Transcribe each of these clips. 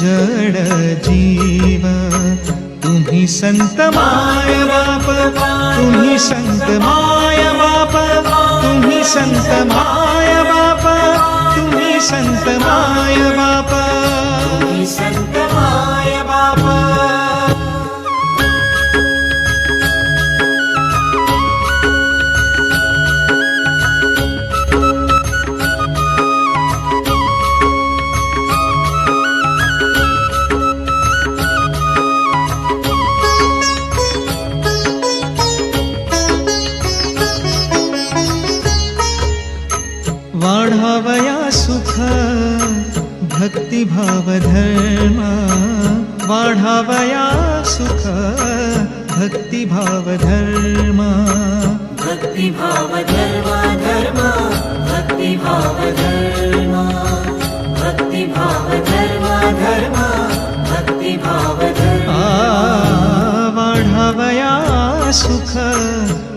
जड जीव। तुम्ही संत माय बाप, तुम्ही संत माय बाप, तुम्ही संत माय बाप, तुम्ही संत माय बाप। वाढावया सुख भक्तिभाव धर्म. वाढावया सुख भक्तिभाव धर्म. भक्ति भाव धर्म धर्म. भक्ति भाव धर्म. भक्ति भाव धर्म धर्म. भक्ति भाव धर्म. आ वाढावया सुख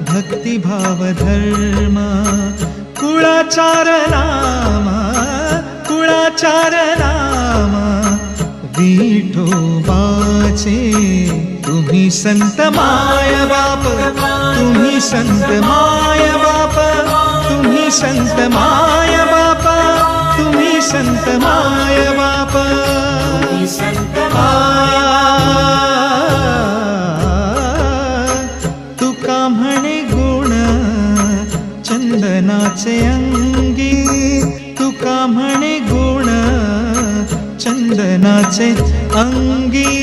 भक्तिभाव धर्म. कुळाचार नामा कुळाचार नामा. विठोबाचे तुम्ही संत माय बाप तुम्ही संत माय बाप तुम्ही संत माय बाप तुम्ही संत माय बाप. चंदनाचे अंगी तुका म्हणे गुण? चंदनाचे अंगी